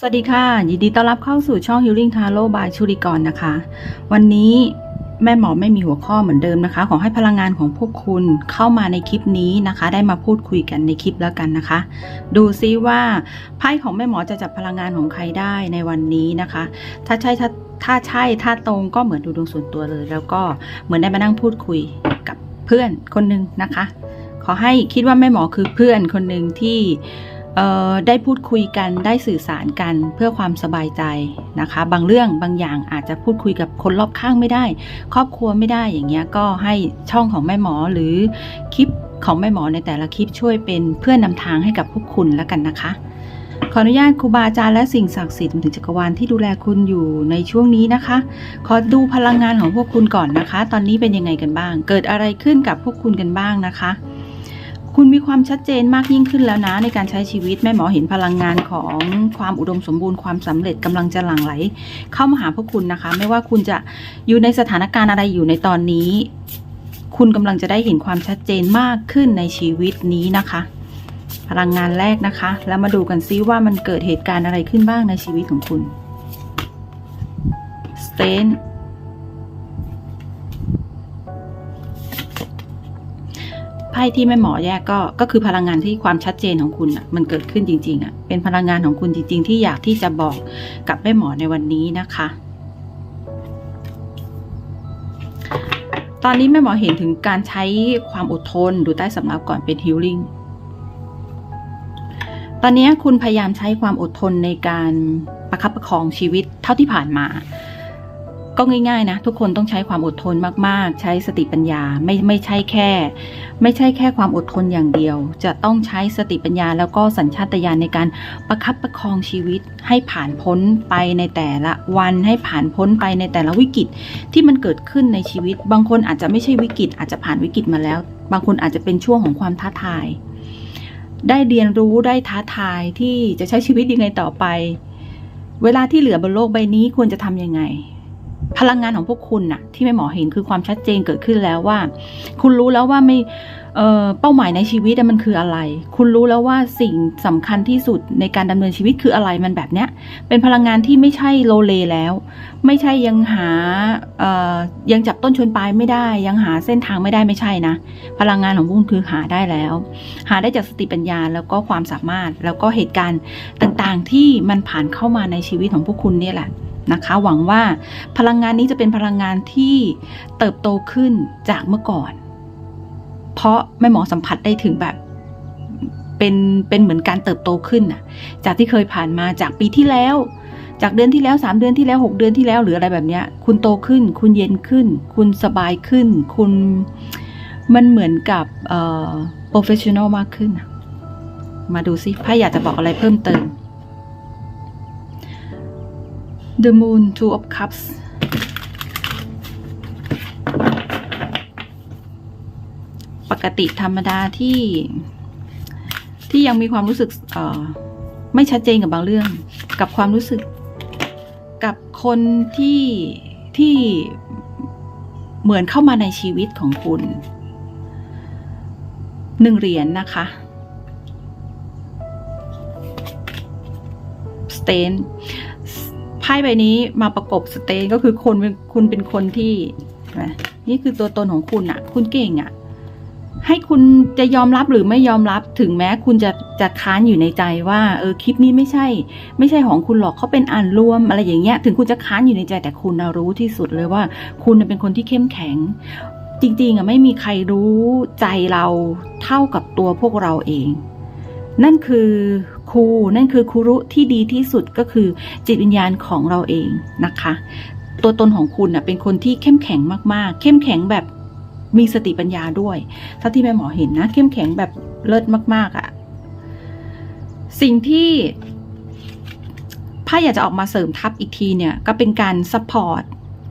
สวัสดีค่ะ ยินดีต้อนรับเข้าสู่ช่อง Healing Tarot by ชุริกรนะคะ วันนี้แม่หมอไม่มีหัวข้อเหมือนเดิมนะคะ ขอให้พลังงานของพวกคุณเข้ามาในคลิปนี้นะคะ ได้มาพูดคุยกันในคลิปแล้วกันนะคะ ดูซิว่าไพ่ของแม่หมอจะจับพลังงานของใครได้ในวันนี้นะคะ ถ้าใช่ถ้าถ้าใช่ถ้าตรงก็เหมือนดูดวงส่วนตัวเลย แล้วก็เหมือนได้มานั่งพูดคุยกับเพื่อนคนหนึ่งนะคะ ขอให้คิดว่าแม่หมอคือเพื่อนคนหนึ่งที่ ได้พูดคุยกันได้สื่อสารกันเพื่อความสบายใจนะคะ บางเรื่องบางอย่างอาจจะพูดคุยกับคนรอบข้างไม่ได้ ครอบครัวไม่ได้อย่างเงี้ยก็ให้ช่องของแม่หมอหรือคลิปของแม่หมอในแต่ละคลิปช่วยเป็นเพื่อนนำทางให้กับพวกคุณแล้วกันนะคะ ขออนุญาตครูบาอาจารย์และสิ่งศักดิ์สิทธิ์ถึงจักรวาลที่ดูแลคุณอยู่ในช่วงนี้นะคะ ขอดูพลังงานของพวกคุณก่อนนะคะ ตอนนี้เป็นยังไงกันบ้าง เกิดอะไรขึ้นกับพวกคุณกันบ้างนะคะ คุณมีความชัดเจนมากยิ่งขึ้นแล้วนะ ในการใช้ชีวิตแม่หมอเห็นพลังงานของความอุดมสมบูรณ์ความสำเร็จกำลังจะหลั่งไหล เข้ามาหาพวกคุณนะคะ ไม่ว่าคุณจะอยู่ในสถานการณ์อะไรอยู่ในตอนนี้ คุณกำลังจะได้เห็นความชัดเจนมากขึ้นในชีวิตนี้นะคะ พลังงานแรกนะคะ แล้วมาดูกันซิว่ามันเกิดเหตุการณ์อะไรขึ้นบ้างในชีวิตของคุณสเตน พ่ที่แม่หมอแยกก็ก็คือพลังงานที่ความชัดเจนของคุณอะมันเกิดขึ้นจริง ๆอะเป็นพลังงานของคุณจริง ๆ ที่อยากที่จะบอกกับแม่หมอในวันนี้นะคะ ตอนนี้แม่หมอเห็นถึงการใช้ความอดทนดูใต้สำรับก่อนเป็นฮิลลิ่งตอนนี้คุณพยายามใช้ความอดทนในการประคับประคองชีวิตเท่าที่ผ่านมา ก็ง่ายๆนะทุกคนต้องใช้ความอดทนมากๆ ใช้สติปัญญาไม่ไม่ใช่แค่ ไม่ใช่แค่ความอดทนอย่างเดียว จะต้องใช้สติปัญญา แล้วก็สัญชาตญาณในการประคับประคองชีวิตให้ผ่านพ้นไปในแต่ละวันให้ผ่านพ้นไปในแต่ละวิกฤตที่มันเกิดขึ้นในชีวิต บางคนอาจจะไม่ใช่วิกฤตอาจจะผ่านวิกฤตมาแล้ว บางคนอาจจะเป็นช่วงของความท้าทาย ได้เรียนรู้ได้ท้าทายที่จะใช้ชีวิตยังไงต่อไป เวลาที่เหลือบนโลกใบนี้ควรจะทำยังไง พลังงานของพวกคุณน่ะ ที่แม่หมอเห็นคือความชัดเจนเกิดขึ้นแล้วว่า คุณรู้แล้วว่าไม่เอ่อเป้าหมายในชีวิตมันคืออะไร คุณรู้แล้วว่าสิ่งสำคัญที่สุดในการดำเนินชีวิตคืออะไรมันแบบเนี้ย เป็นพลังงานที่ไม่ใช่โลเลแล้ว ไม่ใช่ยังหาเอ่อยังจับต้นชนปลายไม่ได้ ยังหาเส้นทางไม่ได้ไม่ใช่นะ พลังงานของพวกคุณคือหาได้แล้ว หาได้จากสติปัญญาแล้วก็ความสามารถแล้วก็เหตุการณ์ต่างๆ ที่มันผ่านเข้ามาในชีวิตของพวกคุณเนี่ยแหละ นะคะ หวังว่าพลังงานนี้จะเป็นพลังงานที่เติบโตขึ้นจากเมื่อก่อน เพราะแม่หมอสัมผัสได้ถึงแบบเป็นเป็นเหมือนการเติบโตขึ้นน่ะ จากที่เคยผ่านมาจากปีที่แล้ว จากเดือนที่แล้วสามเดือนที่แล้วหกเดือนที่แล้วหรืออะไรแบบเนี้ย คุณโตขึ้น คุณเย็นขึ้น คุณสบายขึ้น คุณมันเหมือนกับเอ่อ professional มากขึ้น มาดูซิไพ่อยากจะบอกอะไรเพิ่มเติม The Moon Two of Cups ปกติธรรมดาที่ ที่ยังมีความรู้สึกไม่ชัดเจนกับบางเรื่อง กับความรู้สึก กับคนที่ที่เหมือนเข้ามาในชีวิตของคุณหนึ่งเหรียญนนะคะสเตน พ่ใบนี้มาประกบสเตนก็คือคนคุณเป็นคนที่นี่คือตัวตนของคุณอะคุณเก่งอะให้คุณจะยอมรับหรือไม่ยอมรับถึงแม้คุณจะจะค้านอยู่ในใจว่าเออคลิปนี้ไม่ใช่ ไม่ใช่ของคุณหรอกเขาเป็นอ่านรวมอะไรอย่างเงี้ยถึงคุณจะค้านอยู่ในใจแต่คุณรู้ที่สุดเลยว่า คุณเป็นคนที่เข้มแข็ง จริงๆอะไม่มีใครรู้ใจเราเท่ากับตัวพวกเราเอง นั่นคือ ครูนั่นคือครูรุที่ดีที่สุดก็คือจิตวิญญาณของเราเองนะคะ ตัวตนของคุณน่ะเป็นคนที่เข้มแข็งมากๆ เข้มแข็งแบบมีสติปัญญาด้วยเท่าที่แม่หมอเห็นนะ เข้มแข็งแบบเลิศมาก ๆอะ่ะ สิ่งที่พ่าอยากจะออกมาเสริมทัพอีกทีเนี่ย ก็เป็นการซัพพอร์ต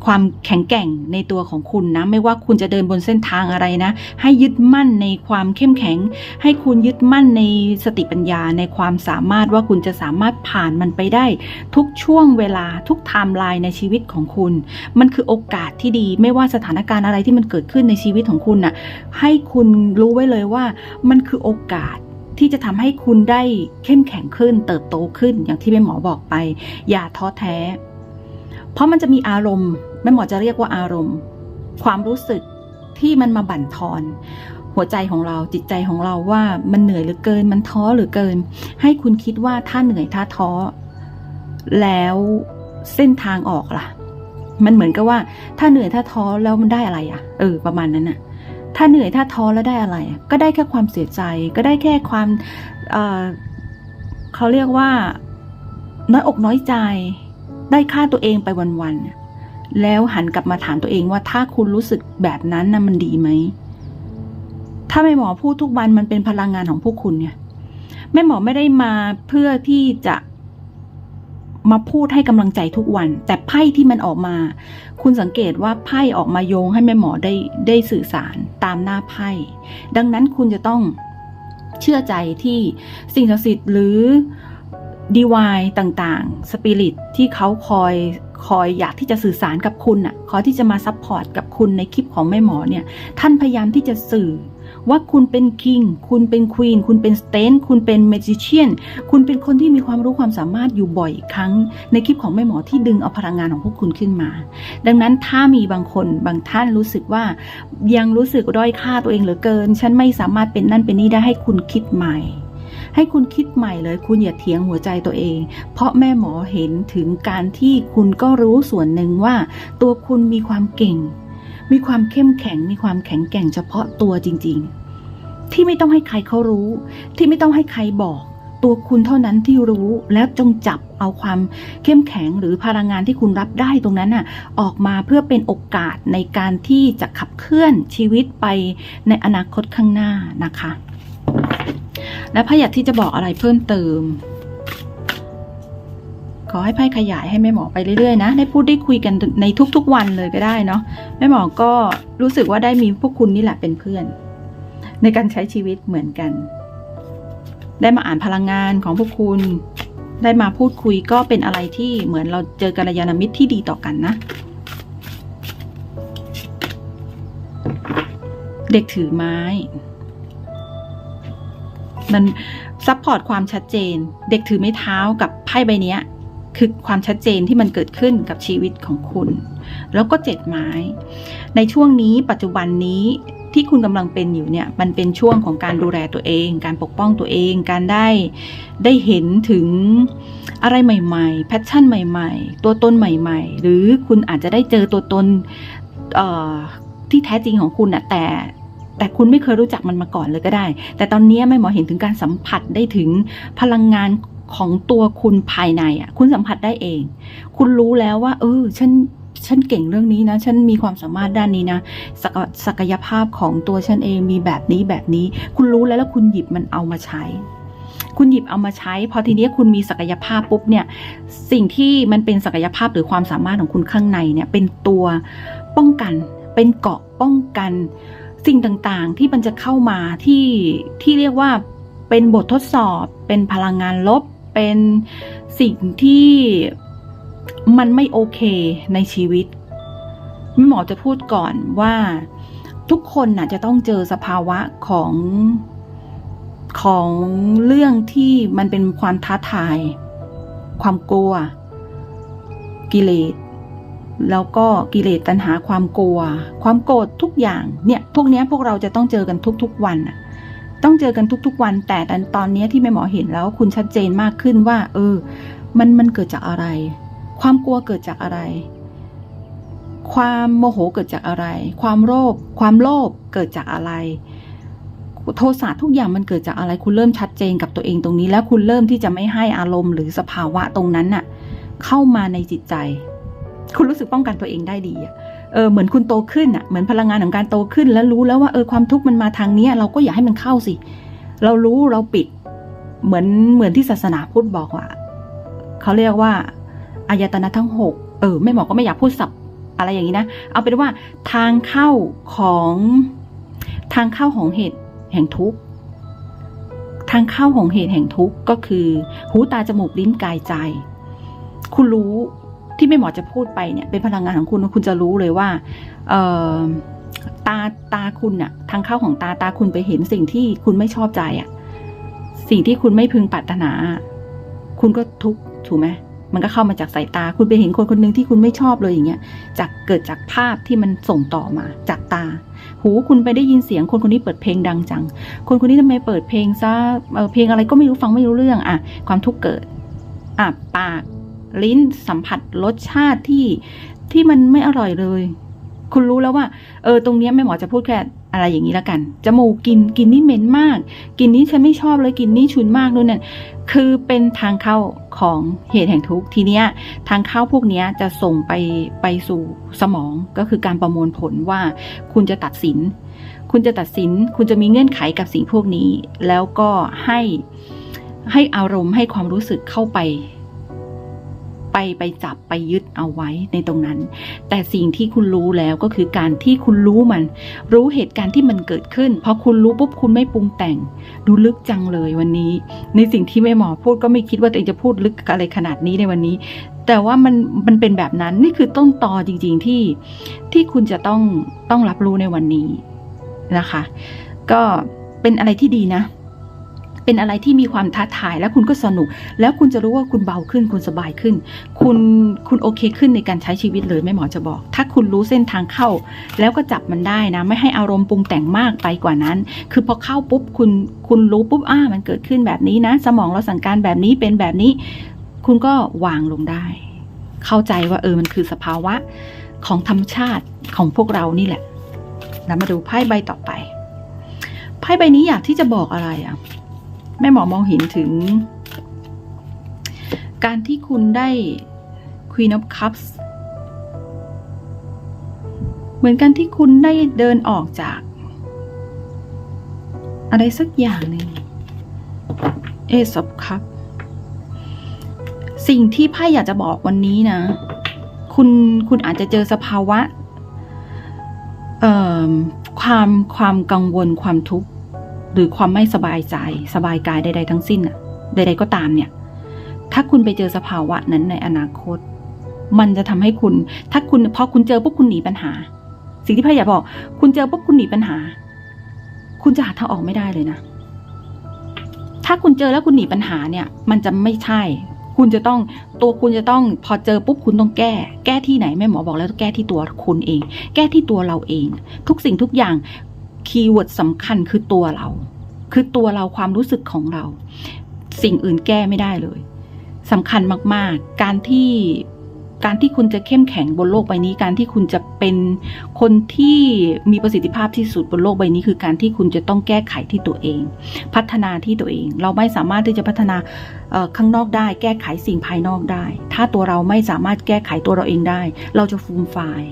ความแข็งแกร่งในตัวของคุณนะ ไม่ว่าคุณจะเดินบนเส้นทางอะไรนะ ให้ยึดมั่นในความเข้มแข็ง ให้คุณยึดมั่นในสติปัญญาในความสามารถว่าคุณจะสามารถผ่านมันไปได้ ทุกช่วงเวลาทุกไทม์ไลน์ในชีวิตของคุณ มันคือโอกาสที่ดี ไม่ว่าสถานการณ์อะไรที่มันเกิดขึ้นในชีวิตของคุณน่ะให้คุณรู้ไว้เลยว่ามันคือโอกาสที่จะทำให้คุณได้เข้มแข็งขึ้น เติบโตขึ้นอย่างที่แม่หมอบอกไป อย่าท้อแท้ เพราะมันจะมีอารมณ์แม่หมอจะเรียกว่าอารมณ์ ความรู้สึกที่มันมาบั่นทอน หัวใจของเราจิตใจของเราว่ามันเหนื่อยหลือเกิน มันท้อหลือเกิน ให้คุณคิดว่าถ้าเหนื่อยถ้าท้อ แล้วเส้นทางออกล่ะ มันเหมือนกับว่า ถ้าเหนื่อยถ้าท้อแล้วมันได้อะไรอะ เออ ประมาณนั้นน่ะ ถ้าเหนื่อยถ้าท้อแล้วได้อะไรอะก็ได้แค่ความเสียใจ ก็ได้แค่ความเออเขาเรียกว่า น้อยอกน้อยใจ ได้ค่าตัวเองไปวันๆแล้วหันกลับมาถามตัวเองว่าถ้าคุณรู้สึกแบบนั้นน่ะมันดีไหมถ้าแม่หมอพูดทุกวันมันเป็นพลังงานของพวกคุณเนี่ยแม่หมอไม่ได้มาเพื่อที่จะมาพูดให้กำลังใจทุกวัน แต่ไพ่ที่มันออกมา คุณสังเกตว่าไพ่ออกมาโยงให้แม่หมอได้ได้สื่อสารตามหน้าไพ่ ดังนั้นคุณจะต้องเชื่อใจที่สิ่งศักดิ์สิทธิ์หรือ ดีวายต่างๆ สปิริตที่เขาคอยคอยอยากที่จะสื่อสารกับคุณอะคอยที่จะมาซัพพอร์ตกับคุณในคลิปของแม่หมอเนี่ย ท่านพยายามที่จะสื่อว่าคุณเป็นคิง คุณเป็นควีน คุณเป็นสเตน คุณเป็นเมจิเชียน คุณเป็นคนที่มีความรู้ความสามารถอยู่บ่อยครั้ง ในคลิปของแม่หมอที่ดึงเอาพลังงานของพวกคุณขึ้นมา ดังนั้นถ้ามีบางคนบางท่านรู้สึกว่า ยังรู้สึกด้อยค่าตัวเองเหลือเกิน ฉันไม่สามารถเป็นนั่นเป็นนี่ได้ให้คุณคิดใหม่ ให้คุณคิดใหม่เลย คุณอย่าเถียงหัวใจตัวเอง เพราะแม่หมอเห็นถึงการที่คุณก็รู้ส่วนหนึ่งว่า ตัวคุณมีความเก่ง มีความเข้มแข็ง มีความแข็งแกร่งเฉพาะตัวจริง ๆ ที่ไม่ต้องให้ใครเขารู้ ที่ไม่ต้องให้ใครบอกตัวคุณเท่านั้นที่รู้แล้วจงจับเอาความเข้มแข็งหรือพลังงานที่คุณรับได้ตรงนั้นน่ะออกมาเพื่อเป็นโอกาสในการที่จะขับเคลื่อนชีวิตไปในอนาคตข้างหน้านะคะ และพระอยากที่จะบอกอะไรเพิ่มเติม ขอให้ไพ่ขยายให้แม่หมอไปเรื่อยๆนะ ได้พูดได้คุยกันในทุกๆวันเลยก็ได้เนาะแม่หมอก็รู้สึกว่าได้มีพวกคุณนี่แหละเป็นเพื่อน ในการใช้ชีวิตเหมือนกัน ได้มาอ่านพลังงานของพวกคุณ ได้มาพูดคุยก็เป็นอะไรที่เหมือนเราเจอกัลยาณมิตรที่ดีต่อกันนะเด็กถือไม้ มันซัพพอร์ตความชัดเจน เด็กถือไม้เท้ากับไพ่ใบนี้คือความชัดเจนที่มันเกิดขึ้นกับชีวิตของคุณ แล้วก็เจ็ดไม้ ในช่วงนี้ปัจจุบันนี้ที่คุณกำลังเป็นอยู่เนี่ยมันเป็นช่วงของการดูแลตัวเอง การปกป้องตัวเอง การได้ได้เห็นถึงอะไรใหม่ๆแพชชั่นใหม่ ๆ ตัวตนใหม่ ๆ หรือคุณอาจจะได้เจอตัวตนที่แท้จริงของคุณอะแต่ แต่คุณไม่เคยรู้จักมันมาก่อนเลยก็ได้ แต่ตอนนี้แม่หมอเห็นถึงการสัมผัสได้ถึงพลังงานของตัวคุณภายในอะ คุณสัมผัสได้เอง คุณรู้แล้วว่า เออ ฉัน ฉันเก่งเรื่องนี้นะ ฉันมีความสามารถด้านนี้นะศกศักยภาพของตัวฉันเองมีแบบนี้แบบนี้ คุณรู้แล้วแล้วคุณหยิบมันเอามาใช้ คุณหยิบเอามาใช้ พอทีนี้คุณมีศักยภาพปุ๊บเนี่ย สิ่งที่มันเป็นศักยภาพหรือความสามารถของคุณข้างในเนี่ย เป็นตัวป้องกัน เป็นเกาะป้องกัน สิ่งต่างๆที่มันจะเข้ามาที่ที่เรียกว่าเป็นบททดสอบ เป็นพลังงานลบ เป็นสิ่งที่มันไม่โอเคในชีวิตม่หมอจะพูดก่อนว่าทุกคนน่ะจะต้องเจอสภาวะของของเรื่องที่มันเป็นความท้าทาย ความกลัว กิเลส แล้วก็กิเลสตัณหาความกลัว ความโกรธทุกอย่างเนี่ยพวกนี้พวกเราจะต้องเจอกันทุกๆวันน่ะต้องเจอกันทุกๆวัน แต่ตอนนี้ที่แม่หมอเห็นแล้วคุณชัดเจนมากขึ้นว่า เออ มันมันเกิดจากอะไร ความกลัวเกิดจากอะไร ความโมโหเกิดจากอะไร ความโลภความโลภเกิดจากอะไร โทสะทุกอย่างมันเกิดจากอะไร คุณเริ่มชัดเจนกับตัวเองตรงนี้ แล้วคุณเริ่มที่จะไม่ให้อารมณ์หรือสภาวะตรงนั้นน่ะ เข้ามาในจิตใจ คุณรู้สึกป้องกันตัวเองได้ดีอะเออเหมือนคุณโตขึ้นอะเหมือนพลังงานของการโตขึ้น แล้วรู้แล้วว่าเออความทุกข์มันมาทางนี้เราก็อย่าให้มันเข้าสิ เรารู้เราปิด เหมือนเหมือนที่ศาสนาพุทธบอกว่าเขาเรียกว่าอายตนะทั้งหกเออไม่หมอก็ไม่อยากพูดสับอะไรอย่างนี้นะ เอาเป็นว่าทางเข้าของทางเข้าของเหตุแห่งทุกข์ทางเข้าของเหตุแห่งทุกข์ก็คือ หูตาจมูกลิ้นกายใจ คุณรู้ ที่ไม่หมอจะพูดไปเนี่ยเป็นพลังงานของคุณคุณจะรู้เลยว่าเออตาตาคุณอะทางเข้าของตาตาคุณไปเห็นสิ่งที่คุณไม่ชอบใจอะสิ่งที่คุณไม่พึงปรารถนา คุณก็ทุกข์ถูกไหมมันก็เข้ามาจากสายตา คุณไปเห็นคนคนหนึ่งที่คุณไม่ชอบเลยอย่างเงี้ย จากเกิดจากภาพที่มันส่งต่อมาจากตา หูคุณไปได้ยินเสียงคนคนนี้เปิดเพลงดังจัง คนคนนี้ทำไมเปิดเพลงซะเเพลงอะไรก็ไม่รู้ฟังไม่รู้เรื่องอะความทุกข์เกิดอะปาก ลิ้นสัมผัสรสชาติที่ที่มันไม่อร่อยเลย คุณรู้แล้วว่า เออ ตรงเนี้ยแม่หมอจะพูดแค่อะไรอย่างนี้แล้วกันจมูกกินกินนี่เหม็นมาก กินนี้ฉันไม่ชอบเลยกินนี่ชุนมากนู่นนั่นคือเป็นทางเข้าของเหตุแห่งทุกข์ทีเนี้ยทางเข้าพวกเนี้ยจะส่งไปไปสู่สมองก็คือการประมวลผลว่าคุณจะตัดสิน คุณจะตัดสิน คุณจะมีเงื่อนไขกับสิ่งพวกนี้ แล้วก็ให้ให้อารมณ์ให้ความรู้สึกเข้าไป ไปไปจับไปยึดเอาไว้ในตรงนั้น แต่สิ่งที่คุณรู้แล้วก็คือการที่คุณรู้มัน รู้เหตุการณ์ที่มันเกิดขึ้นพอคุณรู้ปุ๊บคุณไม่ปรุงแต่ง ดูลึกจังเลยวันนี้ ในสิ่งที่แม่หมอพูดก็ไม่คิดว่าตัวเองจะพูดลึกอะไรขนาดนี้ในวันนี้ แต่ว่ามันมันเป็นแบบนั้นนี่คือต้นตอจริง ๆที่ที่คุณจะต้องต้องรับรู้ในวันนี้นะคะ ก็เป็นอะไรที่ดีนะ เป็นอะไรที่มีความท้าทายแล้วคุณก็สนุก แล้วคุณจะรู้ว่าคุณเบาขึ้นคุณสบายขึ้น คุณคุณโอเคขึ้นในการใช้ชีวิตเลยแม่หมอจะบอก ถ้าคุณรู้เส้นทางเข้า แล้วก็จับมันได้นะ ไม่ให้อารมณ์ปรุงแต่งมากไปกว่านั้น คือพอเข้าปุ๊บคุณคุณรู้ปุ๊บอ้ามันเกิดขึ้นแบบนี้นะ สมองเราสั่งการแบบนี้เป็นแบบนี้ คุณก็วางลงได้ เข้าใจว่าเออมันคือสภาวะของธรรมชาติของพวกเรานี่แหละแล้วมาดูไพ่ใบต่อไป ไพ่ใบนี้อยากที่จะบอกอะไรอะ่ะ แม่หมอมองเห็นถึง การที่คุณได้ Queen of Cups เหมือนกันที่คุณได้เดินออกจาก อะไรสักอย่างหนึ่ง Ace of Cups สิ่งที่ไพ่อยากจะบอกวันนี้นะ คุณคุณอาจจะเจอสภาวะเอ่อความความกังวลความทุกข์ หรือความไม่สบายใจ สบายกายใด ๆ ทั้งสิ้นอะใด ๆ ก็ตามเนี่ย ถ้าคุณไปเจอสภาวะนั้นในอนาคต มันจะทำให้คุณ ถ้าคุณพอคุณเจอปุ๊บคุณหนีปัญหา สิ่งที่พ่ออยากบอก คุณเจอปุ๊บคุณหนีปัญหา คุณจะหาทางออกไม่ได้เลยนะ ถ้าคุณเจอแล้วคุณหนีปัญหาเนี่ย มันจะไม่ใช่ คุณจะต้องตัวคุณจะต้อง พอเจอปุ๊บคุณต้องแก้ แก้ที่ไหนแม่หมอบอกแล้วแก้ที่ตัวคุณเอง แก้ที่ตัวเราเอง ทุกสิ่งทุกอย่าง คีย์เวิร์ดสำคัญคือตัวเรา คือตัวเราความรู้สึกของเรา สิ่งอื่นแก้ไม่ได้เลยสำคัญมาก ๆ การที่การที่คุณจะเข้มแข็งบนโลกใบนี้ การที่คุณจะเป็นคนที่มีประสิทธิภาพที่สุดบนโลกใบนี้ คือการที่คุณจะต้องแก้ไขที่ตัวเอง พัฒนาที่ตัวเอง เราไม่สามารถที่จะพัฒนาข้างนอกได้ แก้ไขสิ่งภายนอกได้ ถ้าตัวเราไม่สามารถแก้ไขตัวเราเองได้ เราจะฟูมฟาย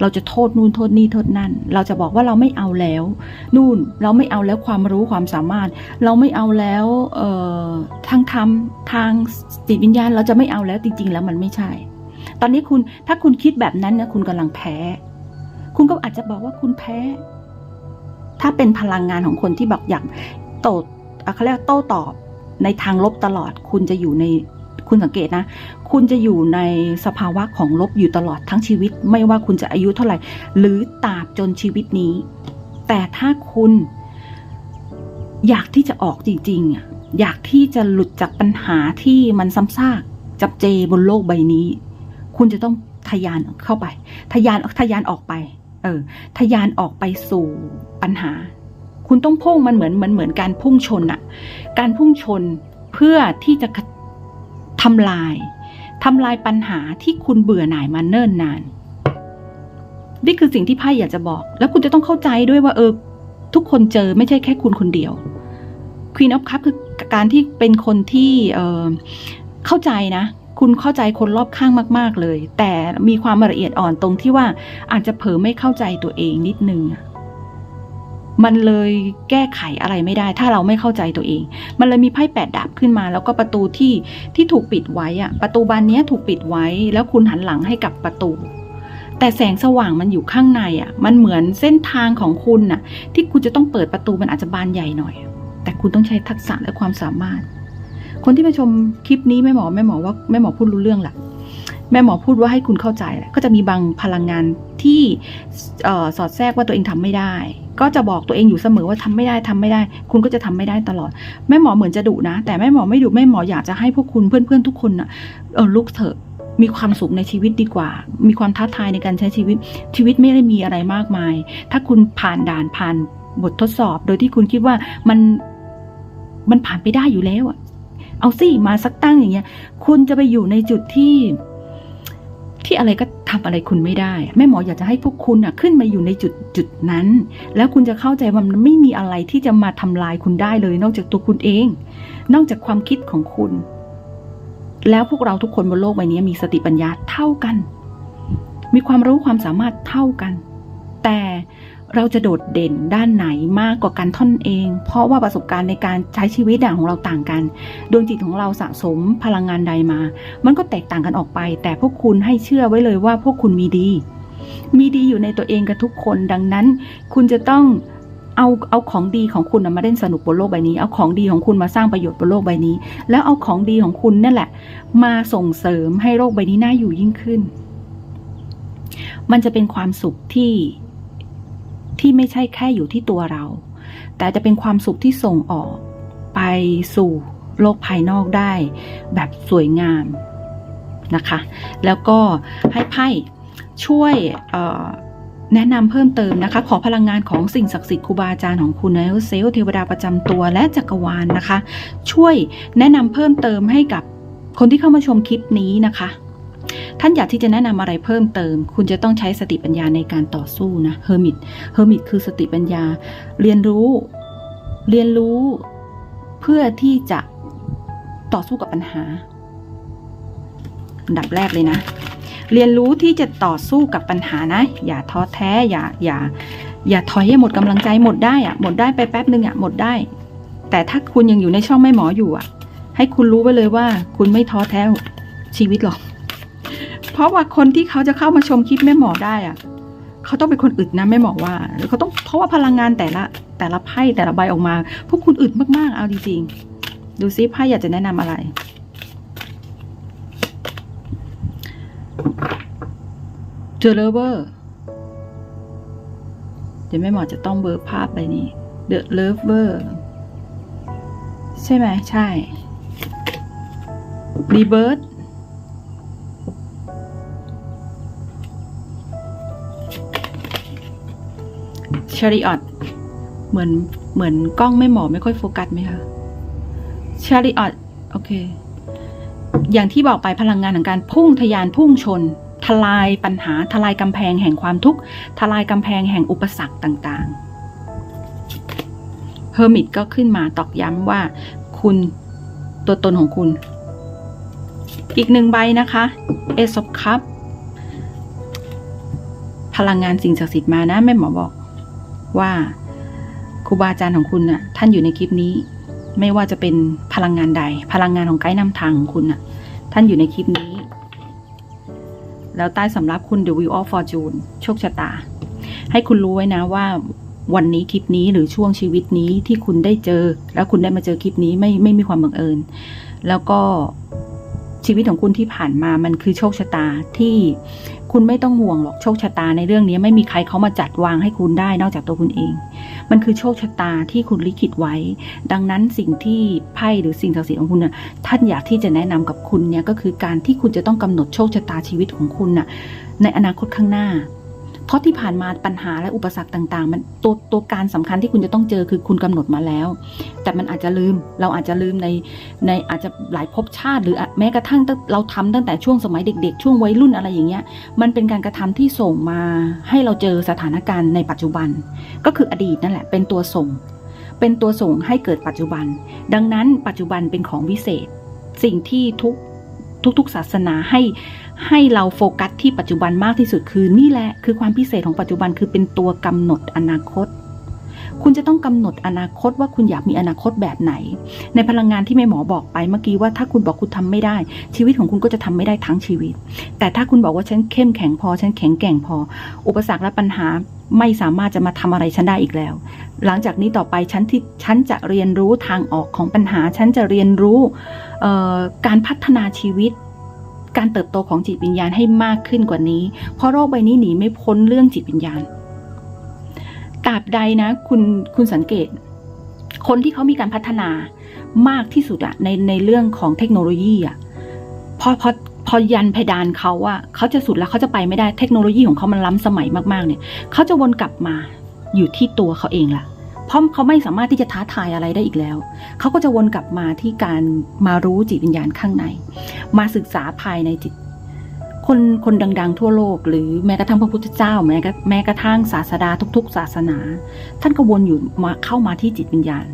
เราจะโทษนู่นโทษนี่โทษนั่น เราจะบอกว่าเราไม่เอาแล้ว นู่นเราไม่เอาแล้วความรู้ความสามารถ เราไม่เอาแล้วเอ่อทางธรรมทางจิตวิญญาณ เราจะไม่เอาแล้วจริง ๆ แล้วมันไม่ใช่ ตอนนี้คุณถ้าคุณคิดแบบนั้นนะคุณกำลังแพ้ คุณก็อาจจะบอกว่าคุณแพ้ ถ้าเป็นพลังงานของคนที่บอกอยากโตเอ่อเขาเรียกว่าโต้ตอบในทางลบตลอด คุณจะอยู่ใน คุณสังเกตนะ คุณจะอยู่ในสภาวะของลบอยู่ตลอดทั้งชีวิต ไม่ว่าคุณจะอายุเท่าไหร่ หรือตราบจนชีวิตนี้ แต่ถ้าคุณอยากที่จะออกจริงๆอะอยากที่จะหลุดจากปัญหาที่มันซ้ำซากจับเจบนโลกใบนี้ คุณจะต้องทะยานเข้าไปทะยานทะยานออกไป เออทะยานออกไปสู่ปัญหา คุณต้องพุ่งมันเหมือนเหมือนเหมือนการพุ่งชนอะการพุ่งชนเพื่อที่จะ ทำลายทำลายปัญหาที่คุณเบื่อหน่ายมาเนิ่นนาน นี่คือสิ่งที่ไพ่อยากจะบอก แล้วคุณจะต้องเข้าใจด้วยว่าเออ ทุกคนเจอไม่ใช่แค่คุณคนเดียว Queen of Cup คือการที่เป็นคนที่เออเข้าใจนะ คุณเข้าใจคนรอบข้างมาก ๆเลย แต่มีความละเอียดอ่อนตรงที่ว่าอาจจะเผลอไม่เข้าใจตัวเองนิดนึง มันเลยแก้ไขอะไรไม่ได้ ถ้าเราไม่เข้าใจตัวเอง มันเลยมีไพ่แปดดาบขึ้นมา แล้วก็ประตูที่ที่ถูกปิดไว้อะประตูบานนี้ถูกปิดไว้ แล้วคุณหันหลังให้กับประตู แต่แสงสว่างมันอยู่ข้างในอะมันเหมือนเส้นทางของคุณน่ะ ที่คุณจะต้องเปิดประตูมันอาจจะบานใหญ่หน่อย แต่คุณต้องใช้ทักษะและความสามารถ คนที่มาชมคลิปนี้แม่หมอแม่หมอว่าแม่หมอพูดรู้เรื่องแหละ แม่หมอพูดว่าให้คุณเข้าใจแหละก็จะมีบางพลังงานที่สอดแทรกว่าตัวเองทำไม่ได้ ก็จะบอกตัวเองอยู่เสมอว่าทำไม่ได้ทำไม่ได้ คุณก็จะทำไม่ได้ตลอด แม่หมอเหมือนจะดุนะ แต่แม่หมอไม่ดุแม่หมออยากจะให้พวกคุณเพื่อนๆทุกคนนะเออลุกเถอะมีความสุขในชีวิตดีกว่า มีความท้าทายในการใช้ชีวิต ชีวิตไม่ได้มีอะไรมากมาย ถ้าคุณผ่านด่านผ่านบททดสอบ โดยที่คุณคิดว่ามันมันผ่านไปได้อยู่แล้วอะเอาสิมาสักตั้งอย่างเงี้ย คุณจะไปอยู่ในจุดที่ ที่อะไรก็ทำอะไรคุณไม่ได้ แม่หมออยากจะให้พวกคุณอะขึ้นมาอยู่ในจุดจุดนั้น แล้วคุณจะเข้าใจว่ามันไม่มีอะไรที่จะมาทำลายคุณได้เลย นอกจากตัวคุณเอง นอกจากความคิดของคุณ แล้วพวกเราทุกคนบนโลกใบนี้มีสติปัญญาเท่ากัน มีความรู้ความสามารถเท่ากัน แต่ เราจะโดดเด่นด้านไหนมากกว่ากันท่อนเอง เพราะว่าประสบการณ์ในการใช้ชีวิตอะของเราต่างกัน ดวงจิตของเราสะสมพลังงานใดมา มันก็แตกต่างกันออกไป แต่พวกคุณให้เชื่อไว้เลยว่าพวกคุณมีดี มีดีอยู่ในตัวเองกับทุกคนดังนั้น คุณจะต้องเอาเอาของดีของคุณมาเล่นสนุกบนโลกใบนี้ เอาของดีของคุณมาสร้างประโยชน์บนโลกใบนี้ แล้วเอาของดีของคุณนั่นแหละ มาส่งเสริมให้โลกใบนี้น่าอยู่ยิ่งขึ้น มันจะเป็นความสุขที่ ที่ไม่ใช่แค่อยู่ที่ตัวเรา แต่จะเป็นความสุขที่ส่งออกไปสู่โลกภายนอกได้แบบสวยงามนะคะ แล้วก็ให้ไพ่ช่วยแนะนำเพิ่มเติมนะคะ ขอพลังงานของสิ่งศักดิ์สิทธิ์ครูบาอาจารย์ของคุณนะเซลเทวดาประจำตัวและจักรวาลนะคะ ช่วยแนะนำเพิ่มเติมให้กับคนที่เข้ามาชมคลิปนี้นะคะ ท่านอยากที่จะแนะนำอะไรเพิ่มเติม คุณจะต้องใช้สติปัญญาในการต่อสู้นะเฮอร์มิตเฮอร์มิตคือสติปัญญา เรียนรู้ เรียนรู้เพื่อที่จะต่อสู้กับปัญหาอันดับแรกเลยนะ เรียนรู้ที่จะต่อสู้กับปัญหานะ อย่าท้อแท้อย่าอย่า อย่าถอยให้หมดกำลังใจหมดได้อะหมดได้ไปแป๊บหนึ่งอะหมดได้ แต่ถ้าคุณยังอยู่ในช่องแม่หมออยู่อะให้คุณรู้ไว้เลยว่า คุณไม่ท้อแท้ชีวิตหรอก ราะว่าคนที่เขาจะเข้ามาชมคลิปแม่หมอได้อะเขาต้องเป็นคนอึดนะแม่หมอว่าหรือเขาต้องเพราะว่าพลังงานแต่ละแต่ละไพ่แต่ละใบออกมา พวกคุณอึดมากๆ เอาจริงๆ ดูซิไพ่อยากจะแนะนำอะไร เจอเลเวอร์เดี๋ยวแม่หมอจะต้องเบอร์ภาพไปนี่ The Lover ใช่ไหม ใช่ Rebirth Chariot เหมือนเหมือนกล้องแม่หมอไม่ค่อยโฟกัสไหมคะ Chariot โอเค อย่างที่บอกไปพลังงานของการพุ่งทะยานพุ่งชน ทลายปัญหาทลายกำแพงแห่งความทุกข์ทลายกำแพงแห่งอุปสรรคต่างๆเฮอร์มิตก็ขึ้นมาตอกย้ำว่าคุณตัวตนของคุณ อีกหนึ่งใบนะคะเอซอบคัพพลังงานสิ่งศักดิ์สิทธิ์มานะแม่หมอบอก ว่าครูบาอาจารย์ของคุณน่ะ ท่านอยู่ในคลิปนี้ ไม่ว่าจะเป็นพลังงานใด พลังงานของไกด์นำทางของคุณน่ะ ท่านอยู่ในคลิปนี้ แล้วใต้สำรับคุณ The Wheel of Fortune โชคชะตา ให้คุณรู้ไว้นะว่าวันนี้คลิปนี้หรือช่วงชีวิตนี้ที่คุณได้เจอ แล้วคุณได้มาเจอคลิปนี้ไม่ไม่มีความบังเอิญ แล้วก็ชีวิตของคุณที่ผ่านมามันคือโชคชะตาที่ คุณไม่ต้องห่วงหรอกโชคชะตาในเรื่องนี้ไม่มีใครเขามาจัดวางให้คุณได้นอกจากตัวคุณเอง มันคือโชคชะตาที่คุณลิขิตไว้ ดังนั้นสิ่งที่ไพ่หรือสิ่งศักดิ์สิทธิ์ของคุณน่ะท่านอยากที่จะแนะนำกับคุณเนี่ยก็คือการที่คุณจะต้องกำหนดโชคชะตาชีวิตของคุณน่ะในอนาคตข้างหน้า เพราะที่ผ่านมาปัญหาและอุปสรรคต่าง ๆ มันตัวตัวการสำคัญที่คุณจะต้องเจอคือคุณกำหนดมาแล้ว แต่มันอาจจะลืมเราอาจจะลืมในในอาจจะหลายภพชาติหรือแม้กระทั่งเราทำตั้งแต่ช่วงสมัยเด็ก ๆ ช่วงวัยรุ่นอะไรอย่างเงี้ยมันเป็นการกระทำที่ส่งมาให้เราเจอสถานการณ์ในปัจจุบัน ก็คืออดีตนั่นแหละเป็นตัวส่ง เป็นตัวส่งให้เกิดปัจจุบัน ดังนั้นปัจจุบันเป็นของวิเศษ สิ่งที่ทุกทุกๆศาสนาให้ ให้เราโฟกัสที่ปัจจุบันมากที่สุดคือนี่แหละคือความพิเศษของปัจจุบันคือเป็นตัวกำหนดอนาคต คุณจะต้องกำหนดอนาคตว่าคุณอยากมีอนาคตแบบไหน ในพลังงานที่แม่หมอบอกไปเมื่อกี้ว่าถ้าคุณบอกคุณทำไม่ได้ ชีวิตของคุณก็จะทำไม่ได้ทั้งชีวิต แต่ถ้าคุณบอกว่าฉันเข้มแข็งพอฉันแข็งแกร่งพอ อุปสรรคและปัญหาไม่สามารถจะมาทำอะไรฉันได้อีกแล้ว หลังจากนี้ต่อไปฉันที่ฉันจะเรียนรู้ทางออกของปัญหา ฉันจะเรียนรู้การพัฒนาชีวิต การเติบโตของจิตวิญญาณให้มากขึ้นกว่านี้ เพราะโลกใบนี้หนีไม่พ้นเรื่องจิตวิญญาณตราบใดนะ คุณคุณสังเกต คนที่เขามีการพัฒนามากที่สุดอะในในเรื่องของเทคโนโลยีอะพอพอพอยันเพดานเขาอะเขาจะสุดแล้วเขาจะไปไม่ได้เทคโนโลยีของเขามันล้ำสมัยมากๆเนี่ยเขาจะวนกลับมาอยู่ที่ตัวเขาเองละ เพราะเขาไม่สามารถที่จะท้าทายอะไรได้อีกแล้ว เขาก็จะวนกลับมาที่การมารู้จิตวิญญาณข้างใน มาศึกษาภายในจิต คนคนดัง ๆ ทั่วโลก หรือแม้กระทั่งพระพุทธเจ้า แม้กระแม้กระทั่งศาสดาทุก ๆ ศาสนา ท่านก็วนอยู่มาเข้ามาที่จิตวิญญาณ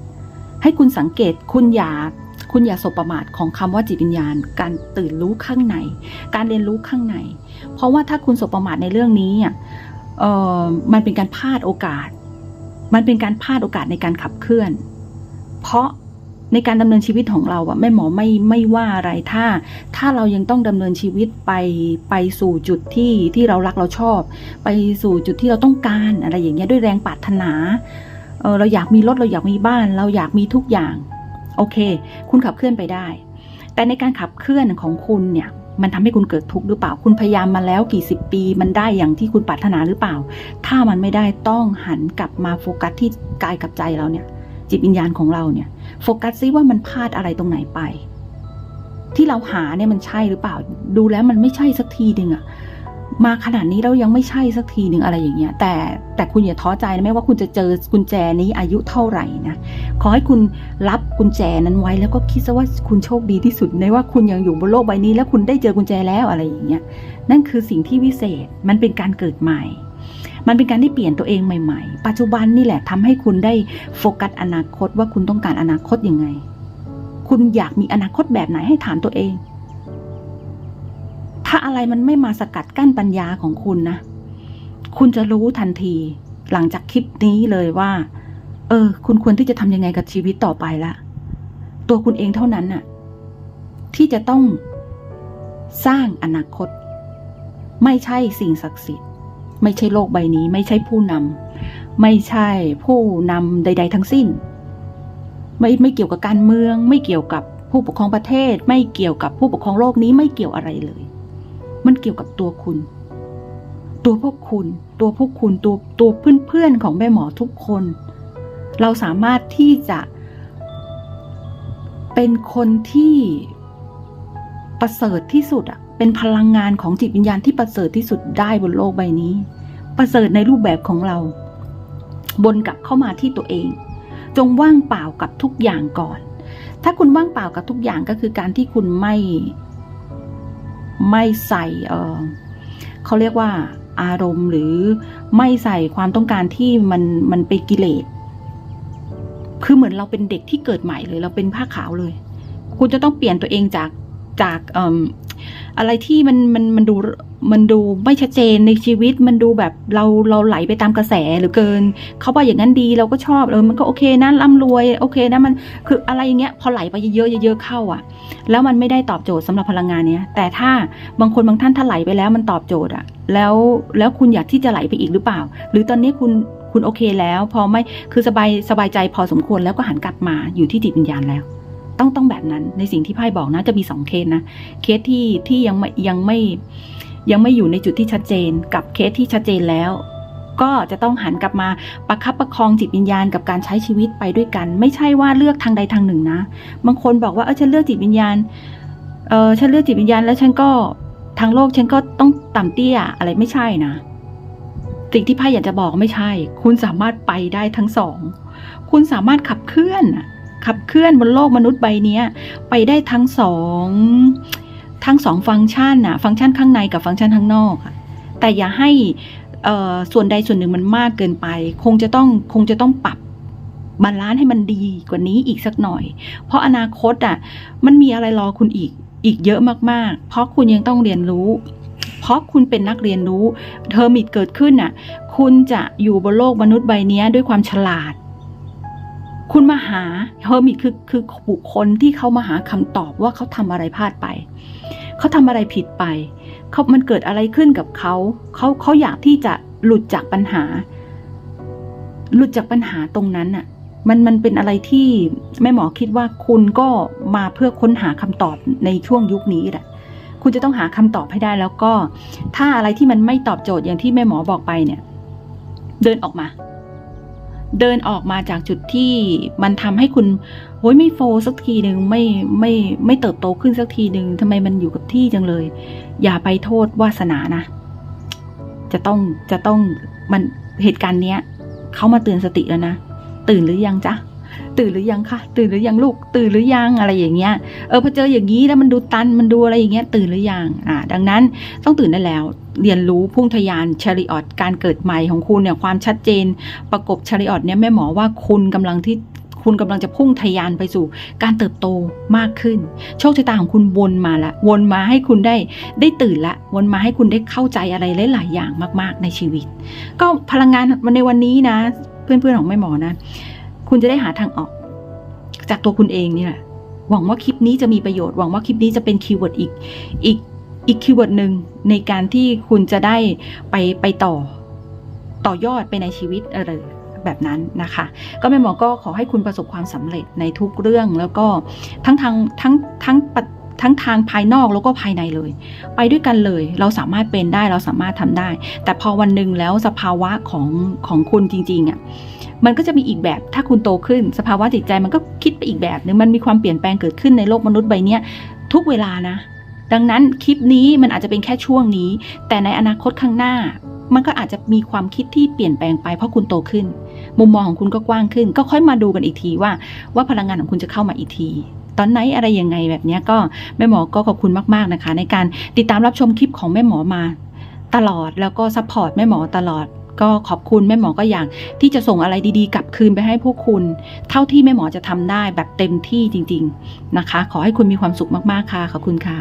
ให้คุณสังเกตคุณอย่าคุณอย่าสบประมาทของคำว่าจิตวิญญาณ การตื่นรู้ข้างใน การเรียนรู้ข้างใน เพราะว่าถ้าคุณสบประมาทในเรื่องนี้อะเออมันเป็นการพลาดโอกาส มันเป็นการพลาดโอกาสในการขับเคลื่อน เพราะในการดำเนินชีวิตของเราอะแม่หมอไม่ไม่ว่าอะไรถ้า ถ้าเรายังต้องดำเนินชีวิตไปไปสู่จุดที่ที่เรารักเราชอบ ไปสู่จุดที่เราต้องการอะไรอย่างเงี้ยด้วยแรงปรารถนาเออเราอยากมีรถเราอยากมีบ้าน เราอยากมีทุกอย่าง โอเค คุณขับเคลื่อนไปได้ แต่ในการขับเคลื่อนของคุณเนี่ย มันทำให้คุณเกิดทุกข์หรือเปล่า คุณพยายามมาแล้วกี่สิบปี มันได้อย่างที่คุณปรารถนาหรือเปล่า ถ้ามันไม่ได้ต้องหันกลับมาโฟกัสที่กายกับใจเราเนี่ย จิตวิญญาณของเราเนี่ย โฟกัสซิว่ามันพลาดอะไรตรงไหนไป ที่เราหาเนี่ยมันใช่หรือเปล่า ดูแล้วมันไม่ใช่สักทีหนึ่งอะ มาขนาดนี้เรายังไม่ใช่สักทีหนึ่งอะไรอย่างเงี้ย แต่แต่คุณอย่าท้อใจนะไม่ว่าคุณจะเจอกุญแจนี้อายุเท่าไหร่นะขอให้คุณรับกุญแจนั้นไว้แล้วก็คิดซะว่าคุณโชคดีที่สุดในว่าคุณยังอยู่บนโลกใบนี้ แล้วคุณได้เจอกุญแจแล้วอะไรอย่างเงี้ยนั่นคือสิ่งที่วิเศษมันเป็นการเกิดใหม่ มันเป็นการได้เปลี่ยนตัวเองใหม่ ๆ ปัจจุบันนี่แหละทำให้คุณได้โฟกัสอนาคตว่าคุณต้องการอนาคตยังไง คุณอยากมีอนาคตแบบไหนให้ถามตัวเอง ถ้าอะไรมันไม่มาสกัดกั้นปัญญาของคุณนะ คุณจะรู้ทันที หลังจากคลิปนี้เลยว่า เออ คุณควรที่จะทำยังไงกับชีวิตต่อไปละ ตัวคุณเองเท่านั้นน่ะ ที่จะต้องสร้างอนาคต ไม่ใช่สิ่งศักดิ์สิทธิ์ ไม่ใช่โลกใบนี้ ไม่ใช่ผู้นำไม่ใช่ผู้นำใด ๆ ทั้งสิ้น ไม่ไม่เกี่ยวกับการเมือง ไม่เกี่ยวกับผู้ปกครองประเทศ ไม่เกี่ยวกับผู้ปกครองโลกนี้ไม่เกี่ยวอะไรเลย มันเกี่ยวกับตัวคุณ ตัวพวกคุณ ตัวพวกคุณ ตัวตัวเพื่อนๆของแม่หมอทุกคน เราสามารถที่จะเป็นคนที่ประเสริฐที่สุดอะเป็นพลังงานของจิตวิญญาณที่ประเสริฐที่สุดได้บนโลกใบนี้ ประเสริฐในรูปแบบของเรา บนกลับเข้ามาที่ตัวเอง จงว่างเปล่ากับทุกอย่างก่อน ถ้าคุณว่างเปล่ากับทุกอย่างก็คือการที่คุณไม่ ไม่ใส่เออเขาเรียกว่าอารมณ์หรือไม่ใส่ความต้องการที่มันมันไปกิเลสคือเหมือนเราเป็นเด็กที่เกิดใหม่เลย เราเป็นผ้าขาวเลย คุณจะต้องเปลี่ยนตัวเองจากจากเอะไรที่มันมันมันดูมันดูไม่ชัดเจนในชีวิตมันดูแบบเราเราไหลไปตามกระแสหรือเกิน เขาบอกอย่างนั้นดีเราก็ชอบเออมันก็โอเคนะร่ำรวยโอเคนะมันคืออะไรอย่างเงี้ยพอไหลไปเยอะๆเยอะๆเข้าอะ แล้วมันไม่ได้ตอบโจทย์สำหรับพลังงานเนี้ยแต่ถ้าบางคนบางท่านถ้าไหลไปแล้วมันตอบโจทย์อะแล้วแล้วคุณอยากที่จะไหลไปอีกหรือเปล่า หรือตอนนี้คุณคุณโอเคแล้ว พอไม่คือสบายสบายใจพอสมควรแล้วก็หันกลับมาอยู่ที่จิตวิญญาณแล้ว ต้องต้องแบบนั้นในสิ่งที่ไพ่บอกนะจะมีสองเคสนะ เคสที่ที่ยังไม่ยังไม่ยังไม่อยู่ในจุดที่ชัดเจน กับเคสที่ชัดเจนแล้ว ก็จะต้องหันกลับมาประคับประคองจิตวิญญาณกับการใช้ชีวิตไปด้วยกัน ไม่ใช่ว่าเลือกทางใดทางหนึ่งนะ บางคนบอกว่าเออฉันเลือกจิตวิญญาณเออฉันเลือกจิตวิญญาณแล้วฉันก็ทางโลกฉันก็ต้องต่ำเตี้ยอะไรไม่ใช่นะ สิ่งที่ไพ่อยากจะบอกไม่ใช่ คุณสามารถไปได้ทั้งสอง คุณสามารถขับเคลื่อนน่ะ ขับเคลื่อนบนโลกมนุษย์ใบนี้ไปได้ทั้งสองทั้งสองฟังก์ชันน่ะฟังก์ชันข้างในกับฟังก์ชันข้างนอกแต่อย่าให้ส่วนใดส่วนหนึ่งมันมากเกินไป คงจะต้องคงจะต้องปรับบาลานซ์ให้มันดีกว่านี้อีกสักหน่อย เพราะอนาคตอะมันมีอะไรรอคุณอีกอีกเยอะมากๆ เพราะคุณยังต้องเรียนรู้ เพราะคุณเป็นนักเรียนรู้เทอร์มิตเกิดขึ้นน่ะ คุณจะอยู่บนโลกมนุษย์ใบนี้ด้วยความฉลาด คุณมาหาเฮอร์มิตคือคือบุคคลที่เขามาหาคำตอบว่าเขาทำอะไรพลาดไป เขาทำอะไรผิดไปเขามันเกิดอะไรขึ้นกับเขาเขาเขาอยากที่จะหลุดจากปัญหา หลุดจากปัญหาตรงนั้นน่ะ มันมันเป็นอะไรที่แม่หมอคิดว่าคุณก็มาเพื่อค้นหาคำตอบในช่วงยุคนี้แหละคุณคุณจะต้องหาคำตอบให้ได้แล้วก็ ถ้าอะไรที่มันไม่ตอบโจทย์อย่างที่แม่หมอบอกไปเนี่ย เดินออกมา เดินออกมาจากจุดที่มันทำให้คุณโอ้ยไม่โฟสักทีหนึ่งไม่ไม่ไม่เติบโตขึ้นสักทีหนึ่งทำไมมันอยู่กับที่จังเลย อย่าไปโทษวาสนานะ จะต้องจะต้องมันเหตุการณ์เนี้ยเขามาเตือนสติแล้วนะ ตื่นหรือยังจ๊ะ ตื่นหรือยังคะตื่นหรือยังลูก ตื่นหรือยังอะไรอย่างเงี้ยเออพอเจออย่างนี้แล้วมันดูตันมันดูอะไรอย่างเงี้ยตื่นหรือยังอ่าดังนั้นต้องตื่นได้แล้ว เรียนรู้พุ่งทะยานชาริออตการเกิดใหม่ของคุณเนี่ยความชัดเจน ประกบชาริออตเนี่ยแม่หมอว่าคุณกำลังที่คุณกำลังจะพุ่งทะยานไปสู่การเติบโตมากขึ้น โชคชะตาของคุณวนมาละ วนมาให้คุณได้ได้ตื่นละ วนมาให้คุณได้เข้าใจอะไรหลายๆอย่างมาก ๆ ในชีวิต ก็พลังงานในวันนี้นะ เพื่อนๆของแม่หมอนะ คุณจะได้หาทางออก จากตัวคุณเองนี่แหละหวังว่าคลิปนี้จะมีประโยชน์หวังว่าคลิปนี้จะเป็นคีย์เวิร์ดอีกอีกอีกคีย์เวิร์ดหนึ่งในการที่คุณจะได้ไปไปต่อต่อยอดไปในชีวิตอะไรแบบนั้นนะคะ ก็แม่หมอก็ขอให้คุณประสบความสำเร็จในทุกเรื่องแล้วก็ทั้งทางทั้งทั้งปะ ทั้งทางภายนอกแล้วก็ภายในเลย ไปด้วยกันเลย เราสามารถเป็นได้เราสามารถทำได้ แต่พอวันหนึ่งแล้วสภาวะของของคุณจริงๆอะ่ะมันก็จะมีอีกแบบถ้าคุณโตขึ้น สภาวะจิตใจมันก็คิดไปอีกแบบหนึงมันมีความเปลี่ยนแปลงเกิดขึ้นในโลกมนุษย์ใบนี้ทุกเวลานะ ดังนั้นคลิปนี้มันอาจจะเป็นแค่ช่วงนี้ แต่ในอนาคตข้างหน้า มันก็อาจจะมีความคิดที่เปลี่ยนแปลงไปเพราะคุณโตขึ้น มุมมองของคุณก็กว้างขึ้น ก็ค่อยมาดูกันอีกทีว่า ว่าพลังงานของคุณจะเข้ามาอีกที ตอนไหนอะไรยังไงแบบนี้ก็แม่หมอก็ขอบคุณมากๆนะคะ ในการติดตามรับชมคลิปของแม่หมอมาตลอดแล้วก็ซัพพอร์ตแม่หมอตลอดก็ขอบคุณแม่หมอก็อยากที่จะส่งอะไรดีๆกลับคืนไปให้พวกคุณ เท่าที่แม่หมอจะทำได้แบบเต็มที่จริง ๆนะคะ ขอให้คุณมีความสุขมากๆค่ะ ขอบคุณค่ะ